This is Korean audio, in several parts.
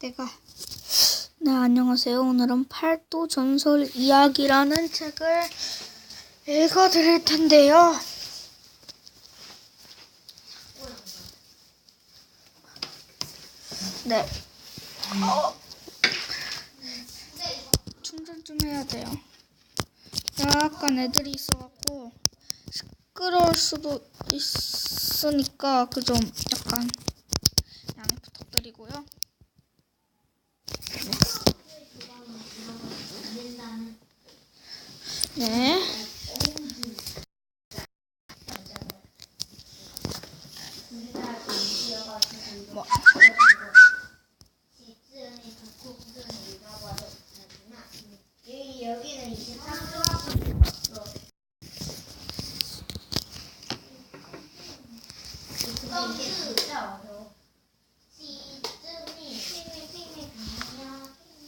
내가 네 안녕하세요. 오늘은 팔도 전설 이야기라는 책을 읽어드릴 텐데요. 네. 어. 충전 좀 해야 돼요. 약간 애들이 있어갖고 시끄러울 수도 있으니까 그 좀 약간 양해 부탁드리고요. 네. 뭐. 여기는 23조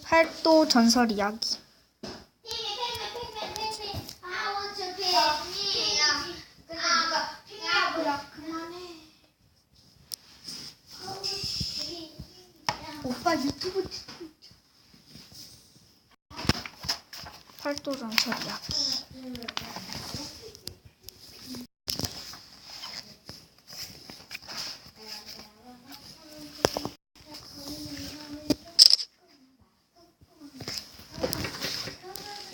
팔도 전설 이야기. 유튜브 팔도 전설 이야기.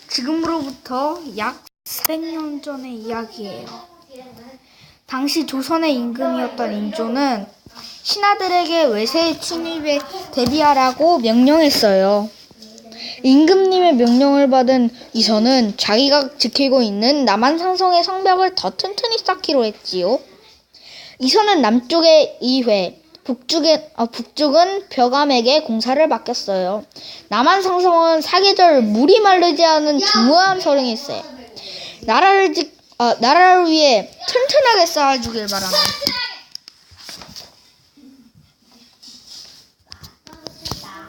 지금으로부터 약 400년 전의 이야기예요. 당시 조선의 임금이었던 인조는 신하들에게 외세의 침입에 대비하라고 명령했어요. 임금님의 명령을 받은 이선은 자기가 지키고 있는 남한산성의 성벽을 더 튼튼히 쌓기로 했지요. 이선은 남쪽의 이회, 북쪽에, 어, 북쪽은 벼감에게 공사를 맡겼어요. 남한 상성은 사계절 물이 마르지 않은 중후한 서령일세. 나라를 지, 어, 나라를 위해 튼튼하게 쌓아주길 바랍니다.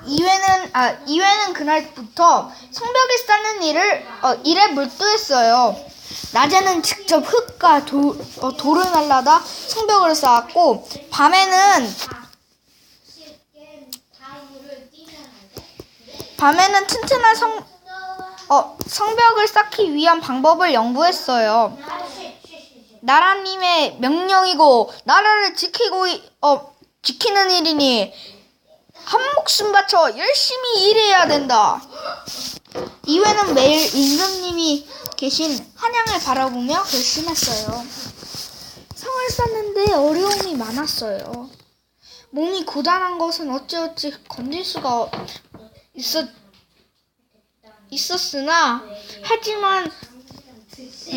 이회는 아 이회는 그날부터 성벽을 쌓는 일을 어, 일에 몰두했어요. 낮에는 직접 흙과 돌, 어, 돌을 날라다 성벽을 쌓았고 밤에는 밤에는 튼튼한 성, 어, 성벽을 쌓기 위한 방법을 연구했어요. 나라님의 명령이고 나라를 지키고 이- 어, 지키는 일이니 한 목숨 바쳐 열심히 일해야 된다. 이회는 매일 임금님이 계신 한양을 바라보며 결심했어요. 성을 쌓는데 어려움이 많았어요. 몸이 고단한 것은 어찌어찌 건질 수가 있었, 있었으나, 하지만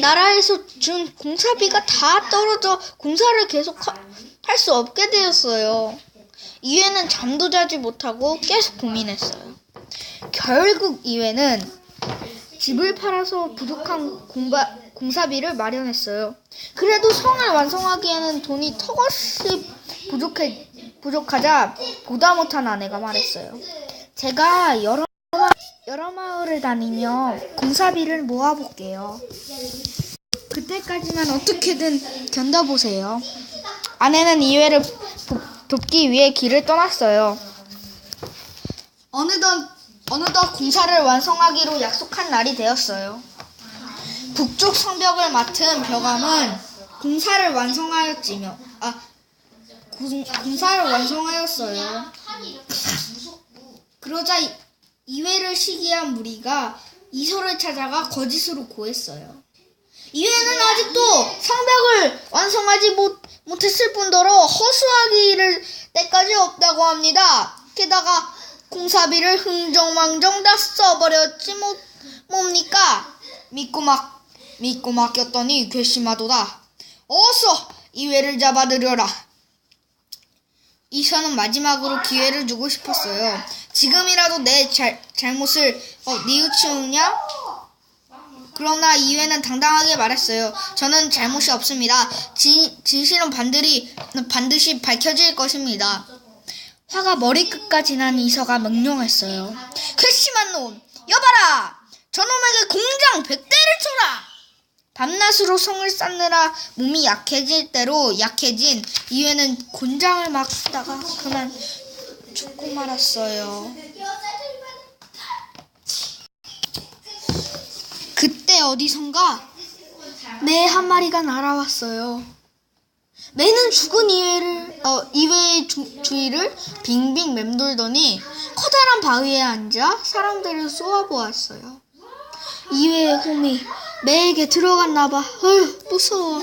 나라에서 준 공사비가 다 떨어져 공사를 계속 할 수 없게 되었어요. 이회는 잠도 자지 못하고 계속 고민했어요. 결국 이회는 집을 팔아서 부족한 공바, 공사비를 마련했어요. 그래도 성을 완성하기에는 돈이 턱없이 부족해, 부족하자 보다 못한 아내가 말했어요. 제가 여러, 마- 여러 마을을 다니며 공사비를 모아볼게요. 그때까지만 어떻게든 견뎌보세요. 아내는 이회를 도- 돕기 위해 길을 떠났어요. 어느덧 어느덧 공사를 완성하기로 약속한 날이 되었어요. 북쪽 성벽을 맡은 벼감은 공사를 완성하였지며 아 공, 공사를 완성하였어요. 그러자 이- 이회를 시기한 무리가 이소를 찾아가 거짓으로 고했어요. 이회는 아직도 성벽을 완성하지 못, 못했을 뿐더러 허수아기를 때까지 없다고 합니다. 게다가 공사비를 흥정망정 다 써버렸지 뭐, 뭡니까? 믿고 막, 믿고 맡겼더니 괘씸하도다. 어서 이회를 잡아들여라. 이선은 마지막으로 기회를 주고 싶었어요. 지금이라도 내 잘, 잘못을 어, 뉘우치우냐? 그러나 이회는 당당하게 말했어요. 저는 잘못이 없습니다. 진, 진실은 반드시, 반드시 밝혀질 것입니다. 화가 머리끝까지 난 이서가 명령했어요. 괘씸한 놈! 여봐라! 저놈에게 공장 백대를 쳐라! 밤낮으로 성을 쌓느라 몸이 약해질 대로 약해진 이회는 곤장을 막다가 그만 죽고 말았어요. 그때 어디선가 매 한 마리가 날아왔어요. 매는 죽은 이외를 어 이외의 주, 주위를 빙빙 맴돌더니 커다란 바위에 앉아 사람들을 쏘아보았어요. 이외의 홈이 매에게 들어갔나 봐. 어휴 무서워.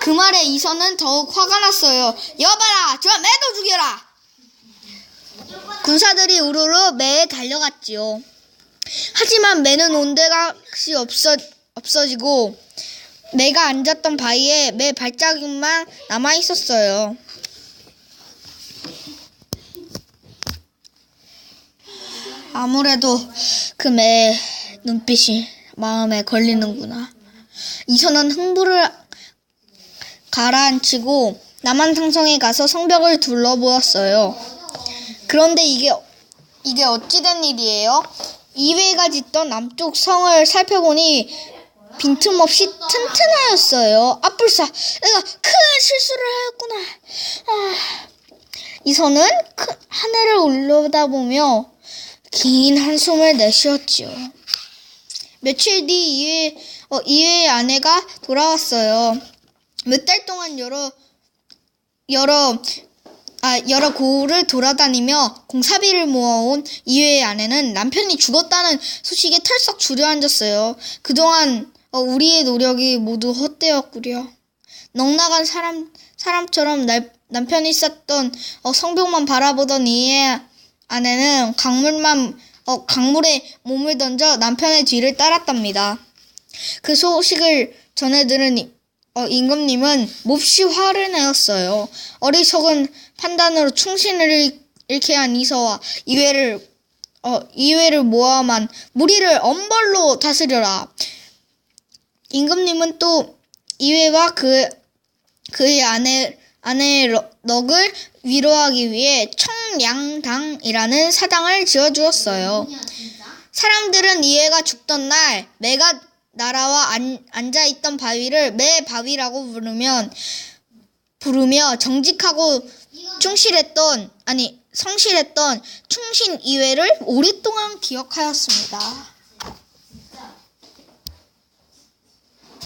그 말에 이선은 더욱 화가 났어요. 여봐라, 저 매도 죽여라. 군사들이 우르르 매에 달려갔지요. 하지만 매는 온데각시 없어 없어지고 매가 앉았던 바위에 매 발자국만 남아 있었어요. 아무래도 그 매 눈빛이 마음에 걸리는구나. 이선은 흥부를 가라앉히고 남한상성에 가서 성벽을 둘러보았어요. 그런데 이게 이게 어찌된 일이에요? 이회가 짓던 남쪽 성을 살펴보니 빈틈없이 튼튼하였어요. 아뿔싸, 내가 큰 실수를 하였구나. 아, 이선은 큰 하늘을 올려다보며 긴 한숨을 내쉬었지요. 며칠 뒤 이회, 어, 이회의 아내가 돌아왔어요. 몇 달 동안 여러 여러 아 여러 고을을 돌아다니며 공사비를 모아온 이회의 아내는 남편이 죽었다는 소식에 털썩 주저앉았어요. 그동안 어, 우리의 노력이 모두 헛되었구려. 넉나간 사람 사람처럼 날, 남편이 쌓던 어, 성벽만 바라보던 이의 아내는 강물만 어, 강물에 몸을 던져 남편의 뒤를 따랐답니다. 그 소식을 전해 들은 이- 어, 임금님은 몹시 화를 내었어요. 어리석은 판단으로 충신을 잃- 잃게 한 이서와 이회를 어, 이회를 모함한 무리를 엄벌로 다스려라. 임금님은 또 이회와 그 그의 아내 아내의 러- 넋을 위로하기 위해 청량당이라는 사당을 지어 주었어요. 사람들은 이해가 죽던 날 매가 날아와 안, 앉아 있던 바위를 매 바위라고 부르면 부르며 정직하고 충실했던 아니 성실했던 충신 이회를 오랫동안 기억하였습니다.